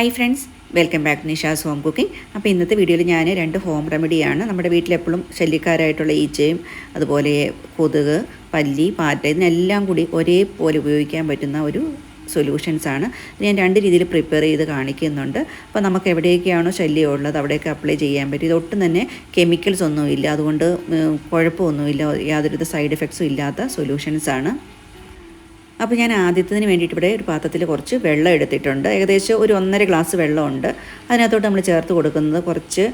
Hi friends welcome back Nisha's home cooking അപ്പോൾ ഇന്നത്തെ വീഡിയോയിൽ ഞാൻ രണ്ട് ഹോം റെമഡിയാണ് നമ്മുടെ വീട്ടിലെപ്പോഴും ശല്യക്കാരായിട്ടുള്ള ഈച്ചയും അതുപോലെ കൊതുക് പല്ലി പാറ്റ ഇതിനെല്ലാം കൂടി ഒരേപോലെ ഉപയോഗിക്കാൻ പറ്റുന്ന ഒരു സൊല്യൂഷൻസാണ് ഞാൻ രണ്ട് രീതിയിൽ പ്രിപ്പയർ ചെയ്ത് കാണിക്കുന്നുണ്ട്. അപ്പോൾ നമുക്ക് എവിടെയൊക്കെയാണോ ശല്യം ഉള്ളത് അവിടെയൊക്കെ അപ്ലൈ ചെയ്യാൻ പറ്റും. ഇതൊട്ടും തന്നെ കെമിക്കൽസ് ഒന്നുമില്ല. അതുകൊണ്ട് കുഴപ്പമൊന്നുമില്ല. യാതൊരുവിധ സൈഡ് എഫക്ട്സും ഇല്ലാത്ത സൊല്യൂഷൻസാണ് അപ്പോൾ ഞാൻ ആദ്യത്തിന് വേണ്ടിയിട്ട് ഇവിടെ ഒരു പാത്രത്തിൽ കുറച്ച് വെള്ളം എടുത്തിട്ടുണ്ട്. ഏകദേശം ഒരു ഒന്നര ഗ്ലാസ് വെള്ളമുണ്ട്. അതിനകത്തോട്ട് നമ്മൾ ചേർത്ത് കൊടുക്കുന്നത് കുറച്ച്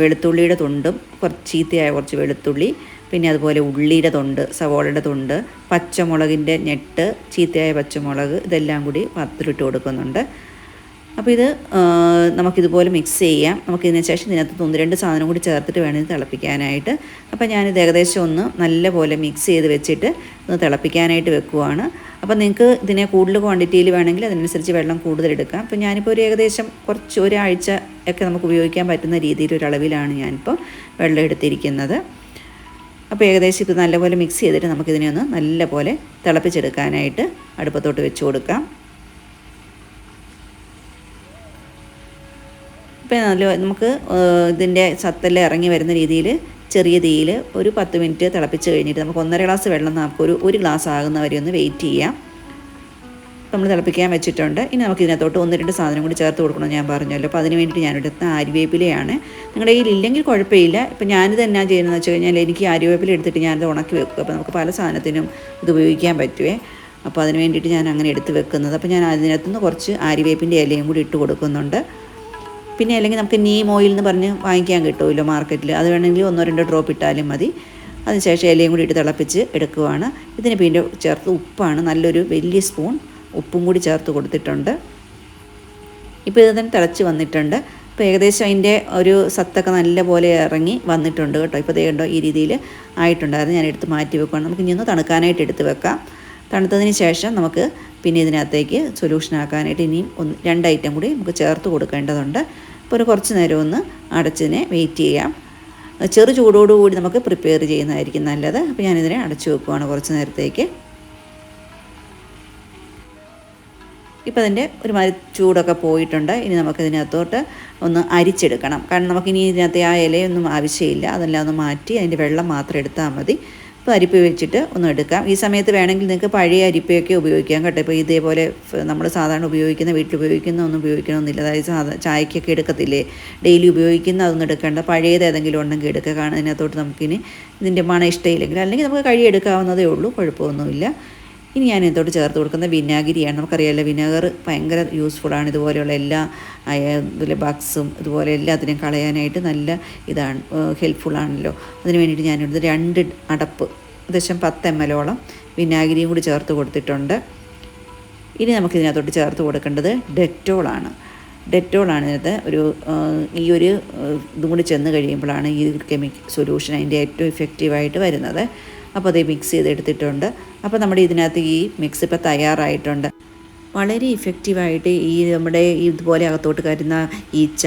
വെളുത്തുള്ളിയുടെ തുണ്ടും കുറച്ച് ചീത്തയായ കുറച്ച് വെളുത്തുള്ളി പിന്നെ അതുപോലെ ഉള്ളിയുടെ തൊണ്ട് സവോളയുടെ തൊണ്ട് പച്ചമുളകിന്റെ ഞെട്ട് ചീത്തയായ പച്ചമുളക് ഇതെല്ലാം കൂടി പാത്രത്തിലിട്ട് കൊടുക്കുന്നുണ്ട്. അപ്പോൾ ഇത് നമുക്കിതുപോലെ മിക്സ് ചെയ്യാം. നമുക്കിതിന് ശേഷം ഇതിനകത്ത് ഒന്ന് രണ്ട് സാധനം കൂടി ചേർത്തിട്ട് വേണം ഇത് തിളപ്പിക്കാനായിട്ട്. അപ്പോൾ ഞാനിത് ഏകദേശം ഒന്ന് നല്ലപോലെ മിക്സ് ചെയ്ത് വെച്ചിട്ട് ഒന്ന് തിളപ്പിക്കാനായിട്ട് വെക്കുവാണ്. അപ്പോൾ നിങ്ങൾക്ക് ഇതിനെ കൂടുതൽ ക്വാണ്ടിറ്റിയിൽ വേണമെങ്കിൽ അതിനനുസരിച്ച് വെള്ളം കൂടുതൽ എടുക്കാം. അപ്പോൾ ഞാനിപ്പോൾ ഒരു ഏകദേശം കുറച്ച് ഒരാഴ്ച ഒക്കെ നമുക്ക് ഉപയോഗിക്കാൻ പറ്റുന്ന രീതിയിൽ ഒരു അളവിലാണ് ഞാനിപ്പോൾ വെള്ളം എടുത്തിരിക്കുന്നത്. അപ്പോൾ ഏകദേശം ഇത് നല്ലപോലെ മിക്സ് ചെയ്തിട്ട് നമുക്കിതിനെ ഒന്ന് നല്ലപോലെ തിളപ്പിച്ചെടുക്കാനായിട്ട് അടുപ്പത്തോട്ട് വെച്ച് കൊടുക്കാം. ഇപ്പം നല്ല നമുക്ക് ഇതിന്റെ സത്തെല്ലാം ഇറങ്ങി വരുന്ന രീതിയിൽ ചെറിയ തീയിൽ ഒരു പത്ത് മിനിറ്റ് തിളപ്പിച്ച് കഴിഞ്ഞിട്ട് നമുക്ക് ഒന്നര ഗ്ലാസ് വെള്ളം നമുക്ക് ഒരു ഒരു ഗ്ലാസ് ആകുന്നവരെ ഒന്ന് വെയിറ്റ് ചെയ്യാം. നമ്മൾ തിളപ്പിക്കാൻ വെച്ചിട്ടുണ്ട്. ഇനി നമുക്ക് ഇതിനകത്തോട്ട് ഒന്ന് രണ്ട് സാധനം കൂടി ചേർത്ത് കൊടുക്കണം ഞാൻ പറഞ്ഞല്ലോ. അപ്പോൾ അതിന് വേണ്ടിയിട്ട് ഞാനെടുത്ത ആര്യവേപ്പിലയാണ് നിങ്ങളുടെ കയ്യിൽ ഇല്ലെങ്കിൽ കുഴപ്പമില്ല. ഇപ്പം ഞാനിത് എന്നാ ചെയ്യുന്നതെന്ന് വെച്ച് കഴിഞ്ഞാൽ എനിക്ക് ആര്യവേപ്പില എടുത്തിട്ട് ഞാനിത് ഉണക്കി വെക്കും. അപ്പോൾ നമുക്ക് പല സാധനത്തിനും ഇത് ഉപയോഗിക്കാൻ പറ്റുമേ അപ്പോൾ അതിന് വേണ്ടിയിട്ട് ഞാൻ അങ്ങനെ എടുത്ത് വെക്കുന്നത്. അപ്പോൾ ഞാൻ അതിനകത്തുനിന്ന് കുറച്ച് ആര്യവേപ്പിന്റെ ഇലയും കൂടി ഇട്ട് കൊടുക്കുന്നുണ്ട്. പിന്നെ അല്ലെങ്കിൽ നമുക്ക് നീം ഓയിൽ എന്ന് പറഞ്ഞ് വാങ്ങിക്കാൻ കിട്ടുമല്ലോ മാർക്കറ്റിൽ അത് വേണമെങ്കിൽ ഒന്നോ രണ്ടോ ഡ്രോപ്പ് ഇട്ടാലും മതി. അതിനുശേഷം ഇലയും കൂടി ഇട്ട് തിളപ്പിച്ച് എടുക്കുവാണ്. ഇതിന് പിന്നെ ചേർത്ത് ഉപ്പാണ്. നല്ലൊരു വലിയ സ്പൂൺ ഉപ്പും കൂടി ചേർത്ത് കൊടുത്തിട്ടുണ്ട്. ഇപ്പോൾ ഇത് തന്നെ തിളച്ച് വന്നിട്ടുണ്ട്. ഇപ്പോൾ ഏകദേശം അതിന്റെ ഒരു സത്തൊക്കെ നല്ലപോലെ ഇറങ്ങി വന്നിട്ടുണ്ട് കേട്ടോ. ഇപ്പോൾ ദേ കണ്ടോ ഈ രീതിയിൽ ആയിട്ടുണ്ടായിരുന്നു. ഞാൻ എടുത്ത് മാറ്റി വെക്കുകയാണ് നമുക്ക് ഇനി ഒന്ന് തണുക്കാനായിട്ട് എടുത്ത് വെക്കാം. തണുത്തതിന് ശേഷം നമുക്ക് പിന്നെ ഇതിനകത്തേക്ക് സൊല്യൂഷൻ ആക്കാനായിട്ട് ഇനിയും ഒന്ന് രണ്ട് ഐറ്റം കൂടി നമുക്ക് ചേർത്ത് കൊടുക്കേണ്ടതുണ്ട്. അപ്പോൾ ഒരു കുറച്ച് നേരം ഒന്ന് അടച്ചതിനെ വെയിറ്റ് ചെയ്യാം. ചെറു ചൂടോടുകൂടി നമുക്ക് പ്രിപ്പയർ ചെയ്യുന്നതായിരിക്കും നല്ലത്. അപ്പോൾ ഞാനിതിനെ അടച്ചു വെക്കുവാണ് കുറച്ച് നേരത്തേക്ക്. ഇപ്പോൾ അതിന്റെ ഒരുമാതിരി ചൂടൊക്കെ പോയിട്ടുണ്ട്. ഇനി നമുക്കിതിനകത്തോട്ട് ഒന്ന് അരിച്ചെടുക്കണം. കാരണം നമുക്കിനി ഇതിനകത്ത് ആ ഇലയൊന്നും ആവശ്യമില്ല. അതെല്ലാം ഒന്ന് മാറ്റി അതിന്റെ വെള്ളം മാത്രം എടുത്താൽ മതി. ഇപ്പോൾ അരിപ്പ് വെച്ചിട്ട് ഒന്ന് എടുക്കാം. ഈ സമയത്ത് വേണമെങ്കിൽ നിങ്ങൾക്ക് പഴയ അരിപ്പയൊക്കെ ഉപയോഗിക്കാം കേട്ടോ. ഇപ്പോൾ ഇതേപോലെ നമ്മൾ സാധാരണ ഉപയോഗിക്കുന്ന വീട്ടിൽ ഉപയോഗിക്കുന്ന ഒന്നും ഉപയോഗിക്കണമെന്നില്ല. അതായത് സാധാ ചായക്കൊക്കെ എടുക്കത്തില്ലേ? ഡെയിലി ഉപയോഗിക്കുന്ന അതൊന്നും എടുക്കേണ്ട. പഴയത് ഏതെങ്കിലും ഉണ്ടെങ്കിൽ എടുക്കുക. കാരണം ഇതിനകത്തോട്ട് നമുക്കിനി ഇതിന്റെ മണം ഇഷ്ടമില്ലെങ്കിൽ അല്ലെങ്കിൽ നമുക്ക് കഴുകിയെടുക്കാവുന്നതേ ഉള്ളൂ. കുഴപ്പമൊന്നുമില്ല. ഇനി ഞാൻ എന്തോട്ട് ചേർത്ത് കൊടുക്കുന്ന വിനാഗിരിയാണ്. നമുക്കറിയാമല്ലോ വിനാഗർ ഭയങ്കര യൂസ്ഫുള്ളാണ് ഇതുപോലെയുള്ള എല്ലാ ഇതിലെ ബഗ്സും ഇതുപോലെ എല്ലാത്തിനും കളയാനായിട്ട് നല്ല ഇതാണ് ഹെൽപ്ഫുള്ളാണല്ലോ അതിന് വേണ്ടിയിട്ട് ഞാനിവിടുന്ന് രണ്ട് അടപ്പ് ഏകദേശം പത്ത് എം എല്ലോളം വിനാഗിരിയും കൂടി ചേർത്ത് കൊടുത്തിട്ടുണ്ട്. ഇനി നമുക്ക് ഇതിനകത്തോട്ട് ചേർത്ത് കൊടുക്കേണ്ടത് ഡെറ്റോളാണ് ഡെറ്റോളാണ് ഇതിനകത്ത് ഒരു ഈ ഒരു ഇതും കൂടി ചെന്ന് കഴിയുമ്പോഴാണ് ഈ കെമിക്കൽ സൊല്യൂഷൻ അതിന്റെ ഏറ്റവും ഇഫക്റ്റീവായിട്ട് വരുന്നത്. അപ്പോൾ അത് മിക്സ് ചെയ്തെടുത്തിട്ടുണ്ട്. അപ്പോൾ നമ്മുടെ ഇതിനകത്ത് ഈ മിക്സ് ഇപ്പോൾ തയ്യാറായിട്ടുണ്ട്. വളരെ ഇഫക്റ്റീവായിട്ട് ഈ നമ്മുടെ ഇതുപോലെ അകത്തോട്ട് കരുന്ന ഈച്ച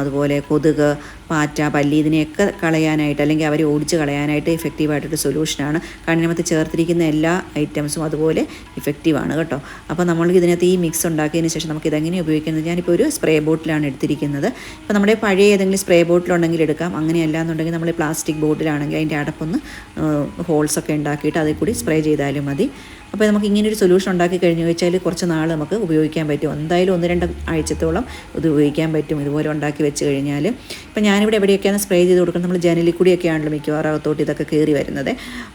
അതുപോലെ കൊതുക് പാറ്റ പല്ലി ഇതിനെയൊക്കെ കളയാനായിട്ട് അല്ലെങ്കിൽ അവരെ ഓടിച്ച് കളയാനായിട്ട് ഇഫക്റ്റീവായിട്ടൊരു സൊല്യൂഷനാണ് കണ്ണിനകത്ത് ചേർത്തിരിക്കുന്ന എല്ലാ ഐറ്റംസും അതുപോലെ ഇഫക്റ്റീവാണ് കേട്ടോ. അപ്പോൾ നമ്മൾ ഇതിനകത്ത് ഈ മിക്സ് ഉണ്ടാക്കിയതിന് ശേഷം നമുക്ക് ഇതെങ്ങനെ ഉപയോഗിക്കുന്നത്? ഞാനിപ്പോൾ ഒരു സ്പ്രേ ബോട്ടിലാണ് എടുത്തിരിക്കുന്നത്. ഇപ്പോൾ നമ്മുടെ പഴയ ഏതെങ്കിലും സ്പ്രേ ബോട്ടിലുണ്ടെങ്കിൽ എടുക്കാം. അങ്ങനെയല്ല എന്നുണ്ടെങ്കിൽ നമ്മൾ പ്ലാസ്റ്റിക് ബോട്ടിലാണെങ്കിൽ അതിന്റെ അടപ്പൊന്ന് ഹോൾസൊക്കെ ഉണ്ടാക്കിയിട്ട് അതിൽ കൂടി സ്പ്രേ ചെയ്താലും മതി. അപ്പോൾ നമുക്ക് ഇങ്ങനെ ഒരു സൊല്യൂഷൻ ഉണ്ടാക്കി കഴിഞ്ഞു വെച്ചാൽ കുറച്ച് നാൾ നമുക്ക് ഉപയോഗിക്കാൻ പറ്റും. എന്തായാലും ഒന്ന് രണ്ട് ആഴ്ചത്തോളം ഇത് ഉപയോഗിക്കാൻ പറ്റും. ഇതുപോലെ ഉണ്ടാക്കി വെച്ച് കഴിഞ്ഞാൽ ഇപ്പം ഞാനിവിടെ എവിടെയൊക്കെയാണ് സ്പ്രേ ചെയ്ത് കൊടുക്കുന്നത്? നമ്മൾ ജനലിൽ കൂടിയൊക്കെ ആണല്ലോ മിക്കവാറും അകത്തോട്ട് ഇതൊക്കെ കയറി വരുന്നത്.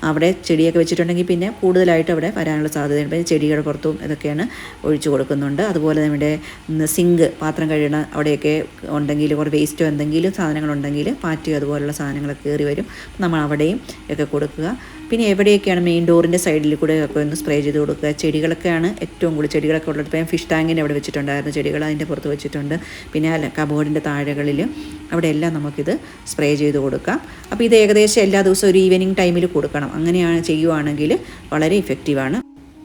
അവിടെ ചെടിയൊക്കെ വെച്ചിട്ടുണ്ടെങ്കിൽ പിന്നെ കൂടുതലായിട്ട് അവിടെ വരാനുള്ള സാധ്യതയുണ്ട്. പിന്നെ ചെടിയുടെ പുറത്തും ഇതൊക്കെയാണ് ഒഴിച്ചു കൊടുക്കുന്നുണ്ട്. അതുപോലെ നമ്മുടെ സിങ്ക് പാത്രം കഴുകണ അവിടെയൊക്കെ ഉണ്ടെങ്കിൽ കുറേ വേസ്റ്റോ എന്തെങ്കിലും സാധനങ്ങളുണ്ടെങ്കിൽ പാറ്റയോ അതുപോലുള്ള സാധനങ്ങളൊക്കെ കയറി വരും. നമ്മൾ അവിടെയും ഒക്കെ കൊടുക്കുക. പിന്നെ എവിടെയൊക്കെയാണ് മെയിൻ ഡോറിന്റെ സൈഡിൽ കൂടെ ഒക്കെ ഒന്ന് സ്പ്രേ ചെയ്ത് കൊടുക്കുക? ചെടികളൊക്കെയാണ് ഏറ്റവും കൂടുതൽ ചെടികളൊക്കെ ഉള്ളത്. ഇപ്പം ഫിഷ് ടാങ്കിന്റെ അവിടെ വെച്ചിട്ടുണ്ടായിരുന്നു. ചെടികൾ അതിന്റെ പുറത്ത് വെച്ചിട്ടുണ്ട്. പിന്നെ കബോർഡിന്റെ താഴെകളിൽ അവിടെ എല്ലാം നമുക്കിത് സ്പ്രേ ചെയ്ത് കൊടുക്കാം. അപ്പോൾ ഇത് ഏകദേശം എല്ലാ ദിവസവും ഒരു ഈവനിങ് ടൈമിൽ കൊടുക്കണം. അങ്ങനെയാണ് ചെയ്യുവാണെങ്കിൽ വളരെ ഇഫക്റ്റീവാണ്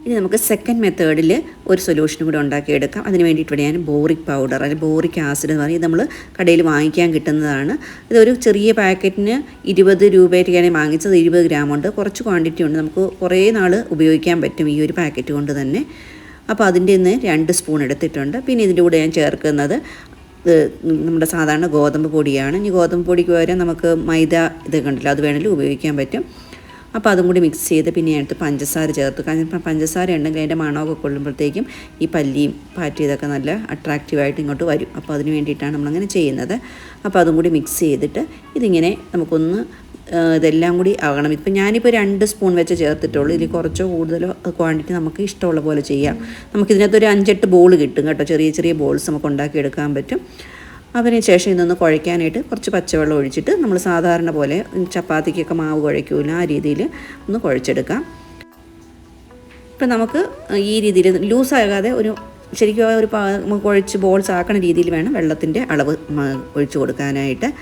ഇനി നമുക്ക് സെക്കൻഡ് മെത്തേഡിൽ ഒരു സൊല്യൂഷൻ കൂടി ഉണ്ടാക്കിയെടുക്കാം. അതിന് വേണ്ടിയിട്ട് ഞാൻ ബോറിക് പൗഡർ അല്ലെങ്കിൽ ബോറിക് ആസിഡ് എന്ന് പറഞ്ഞാൽ നമ്മൾ കടയിൽ വാങ്ങിക്കാൻ കിട്ടുന്നതാണ്. ഇതൊരു ചെറിയ പാക്കറ്റിന് ഇരുപത് രൂപയ്ക്കാണ് വാങ്ങിച്ചത് ഇരുപത് ഗ്രാം ഉണ്ട്. കുറച്ച് ക്വാണ്ടിറ്റി ഉണ്ട്. നമുക്ക് കുറേ നാൾ ഉപയോഗിക്കാൻ പറ്റും ഈ ഒരു പാക്കറ്റ് കൊണ്ട് തന്നെ. അപ്പോൾ അതിന്റെ നിന്ന് രണ്ട് സ്പൂൺ എടുത്തിട്ടുണ്ട്. പിന്നെ ഇതിന്റെ കൂടെ ഞാൻ ചേർക്കുന്നത് നമ്മുടെ സാധാരണ ഗോതമ്പ് പൊടിയാണ്. ഇനി ഗോതമ്പ് പൊടിക്ക് പകരം നമുക്ക് മൈദ ഇത് കണ്ടില്ല അത് വേണമെങ്കിൽ ഉപയോഗിക്കാൻ പറ്റും. അപ്പോൾ അതും കൂടി മിക്സ് ചെയ്ത് പിന്നെ എടുത്ത് പഞ്ചസാര ചേർത്ത്. കാരണം പഞ്ചസാര ഉണ്ടെങ്കിൽ അതിന്റെ മണമൊക്കെ കൊള്ളുമ്പോഴത്തേക്കും ഈ പല്ലിയും പാറ്റിയതൊക്കെ നല്ല അട്രാക്റ്റീവായിട്ട് ഇങ്ങോട്ട് വരും. അപ്പോൾ അതിന് വേണ്ടിയിട്ടാണ് നമ്മളങ്ങനെ ചെയ്യുന്നത്. അപ്പോൾ അതും കൂടി മിക്സ് ചെയ്തിട്ട് ഇതിങ്ങനെ നമുക്കൊന്ന് ഇതെല്ലാം കൂടി ആകണം. ഇപ്പം ഞാനിപ്പോൾ രണ്ട് സ്പൂൺ വെച്ച് ചേർത്തിട്ടുള്ളൂ. ഇതിൽ കുറച്ചോ കൂടുതലോ ക്വാണ്ടിറ്റി നമുക്ക് ഇഷ്ടമുള്ള പോലെ ചെയ്യാം. നമുക്കിതിനകത്ത് ഒരു അഞ്ചെട്ട് ബോൾ കിട്ടും കേട്ടോ. ചെറിയ ചെറിയ ബോൾസ് നമുക്ക് ഉണ്ടാക്കിയെടുക്കാൻ പറ്റും. അതിന് ശേഷം ഇതൊന്ന് കുഴയ്ക്കാനായിട്ട് കുറച്ച് പച്ചവെള്ളം ഒഴിച്ചിട്ട് നമ്മൾ സാധാരണ പോലെ ചപ്പാത്തിക്കൊക്കെ മാവ് കുഴയ്ക്കൂല ആ രീതിയിൽ ഒന്ന് കുഴച്ചെടുക്കാം. ഇപ്പം നമുക്ക് ഈ രീതിയിൽ ലൂസാകാതെ ഒരു ശരിക്കും ഒരു കുഴച്ച് ബോൾസ് ആക്കണ രീതിയിൽ വേണം വെള്ളത്തിന്റെ അളവ് ഒഴിച്ച് കൊടുക്കാനായിട്ട്.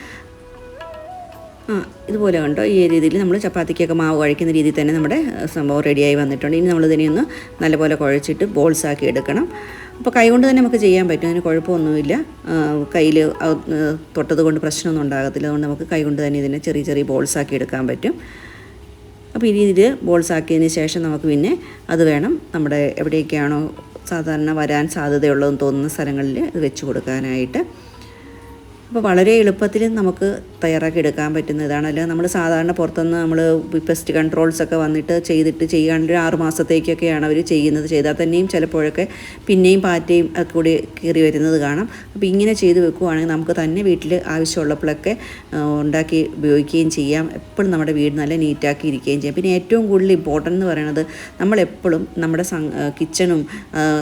ആ ഇതുപോലെ കണ്ടോ? ഈ രീതിയിൽ നമ്മൾ ചപ്പാത്തിക്കൊക്കെ മാവ് കുഴയ്ക്കുന്ന രീതിയിൽ തന്നെ നമ്മുടെ സംഭവം റെഡിയായി വന്നിട്ടുണ്ട്. ഇനി നമ്മൾ ഇതിനെ ഒന്ന് നല്ലപോലെ കുഴച്ചിട്ട് ബോൾസാക്കി എടുക്കണം. അപ്പോൾ കൈകൊണ്ട് തന്നെ നമുക്ക് ചെയ്യാൻ പറ്റും. അതിന് കുഴപ്പമൊന്നുമില്ല. കയ്യിൽ തൊട്ടത് കൊണ്ട് പ്രശ്നമൊന്നും ഉണ്ടാകത്തില്ല. അതുകൊണ്ട് നമുക്ക് കൈകൊണ്ട് തന്നെ ഇതിനെ ചെറിയ ചെറിയ ബോൾസാക്കി എടുക്കാൻ പറ്റും. അപ്പോൾ ഈ രീതിയിൽ ബോൾസാക്കിയതിന് ശേഷം നമുക്ക് പിന്നെ അത് വേണം നമ്മുടെ എവിടെയൊക്കെയാണോ സാധാരണ വരാൻ സാധ്യതയുള്ളതെന്ന് തോന്നുന്ന സ്ഥലങ്ങളിൽ ഇത് വെച്ച് കൊടുക്കാനായിട്ട്. അപ്പോൾ വളരെ എളുപ്പത്തിൽ നമുക്ക് തയ്യാറാക്കി എടുക്കാൻ പറ്റുന്ന ഇതാണ്. അല്ല നമ്മൾ സാധാരണ പുറത്തുനിന്ന് നമ്മൾ പെസ്റ്റ് കൺട്രോൾസ് ഒക്കെ വന്നിട്ട് ചെയ്തിട്ട് ചെയ്യാണ്ട് ആറ് മാസത്തേക്കൊക്കെയാണ് അവർ ചെയ്യുന്നത്. ചെയ്താൽ തന്നെയും ചിലപ്പോഴൊക്കെ പിന്നെയും പാറ്റയും ഒക്കെ കൂടി കയറി വരുന്നത് കാണാം. അപ്പോൾ ഇങ്ങനെ ചെയ്ത് വെക്കുവാണെങ്കിൽ നമുക്ക് തന്നെ വീട്ടിൽ ആവശ്യമുള്ളപ്പോഴൊക്കെ ഉണ്ടാക്കി ഉപയോഗിക്കുകയും ചെയ്യാം. എപ്പോഴും നമ്മുടെ വീട് നല്ല നീറ്റാക്കി ഇരിക്കുകയും ചെയ്യാം. പിന്നെ ഏറ്റവും കൂടുതൽ ഇമ്പോർട്ടന്റ് എന്ന് പറയുന്നത് നമ്മളെപ്പോഴും നമ്മുടെ കിച്ചണും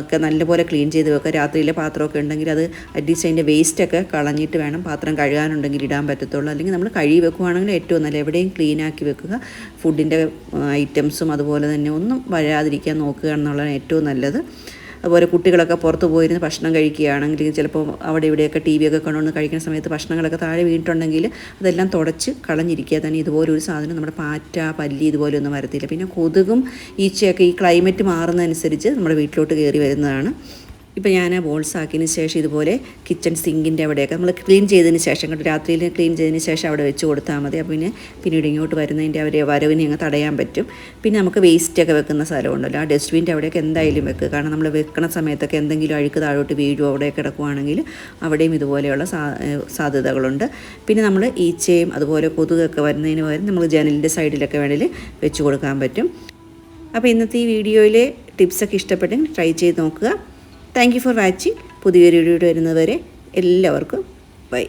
ഒക്കെ നല്ലപോലെ ക്ലീൻ ചെയ്ത് വെക്കുക. രാത്രിയിലെ പാത്രമൊക്കെ ഉണ്ടെങ്കിൽ അത് അറ്റ്ലീസ്റ്റ് അതിന്റെ വേസ്റ്റൊക്കെ കളഞ്ഞിട്ട് വേണം പാത്രം കഴുകാനുണ്ടെങ്കിൽ ഇടാൻ പറ്റത്തുള്ളൂ. അല്ലെങ്കിൽ നമ്മൾ കഴുകി വെക്കുവാണെങ്കിൽ ഏറ്റവും നല്ല എവിടെയും ക്ലീൻ ആക്കി വെക്കുക. ഫുഡിന്റെ ഐറ്റംസും അതുപോലെ തന്നെ ഒന്നും വരാതിരിക്കാൻ നോക്കുക എന്നുള്ളതാണ് ഏറ്റവും നല്ലത്. അതുപോലെ കുട്ടികളൊക്കെ പുറത്ത് പോയിരുന്ന് ഭക്ഷണം കഴിക്കുകയാണെങ്കിൽ ചിലപ്പോൾ അവിടെ ഇവിടെയൊക്കെ ടി ഒക്കെ കണ്ടുകൊണ്ട് കഴിക്കുന്ന സമയത്ത് ഭക്ഷണങ്ങളൊക്കെ താഴെ വീണിട്ടുണ്ടെങ്കിൽ അതെല്ലാം തുടച്ച് കളഞ്ഞിരിക്കുക. തന്നെ ഇതുപോലെ ഒരു സാധനം നമ്മുടെ പാറ്റ പല്ലി ഇതുപോലെ ഒന്നും വരത്തില്ല. പിന്നെ കൊതുകും ഈച്ചയൊക്കെ ഈ ക്ലൈമറ്റ് മാറുന്നതനുസരിച്ച് നമ്മുടെ വീട്ടിലോട്ട് കയറി വരുന്നതാണ്. ഇപ്പോൾ ഞാൻ ബോൾസ് ആക്കിയതിന് ശേഷം ഇതുപോലെ കിച്ചൺ സിങ്കിന്റെ അവിടെയൊക്കെ നമ്മൾ ക്ലീൻ ചെയ്തതിന് ശേഷം കേട്ടോ രാത്രിയിൽ ക്ലീൻ ചെയ്തതിന് ശേഷം അവിടെ വെച്ച് കൊടുത്താൽ മതി. അപ്പോൾ പിന്നെ പിന്നീട് ഇങ്ങോട്ട് വരുന്നതിന്റെ അവരെ വരവിനെ അങ്ങ് തടയാൻ പറ്റും. പിന്നെ നമുക്ക് വേസ്റ്റൊക്കെ വെക്കുന്ന സ്ഥലമുണ്ടല്ലോ. ആ ഡസ്റ്റ്ബിന്റെ അവിടെയൊക്കെ എന്തായാലും വെക്കുക കാരണം നമ്മൾ വെക്കുന്ന സമയത്തൊക്കെ എന്തെങ്കിലും അഴുക്ക് താഴോട്ട് വീഴുമോ അവിടെ കിടക്കുവാണെങ്കിൽ അവിടെയും ഇതുപോലെയുള്ള സാധ്യതകളുണ്ട്. പിന്നെ നമ്മൾ ഈച്ചയും അതുപോലെ കൊതുകൊക്കെ വരുന്നതിന് പകരം നമ്മൾ ജനലിന്റെ സൈഡിലൊക്കെ വേണമെങ്കിൽ വെച്ച് കൊടുക്കാൻ പറ്റും. അപ്പോൾ ഇന്നത്തെ ഈ വീഡിയോയിലെ ടിപ്സൊക്കെ ഇഷ്ടപ്പെട്ടെങ്കിൽ ട്രൈ ചെയ്ത് നോക്കുക. Thank you for watching. പുതിയൊരു വീഡിയോ വരുന്നവരെ എല്ലാവർക്കും ബൈ.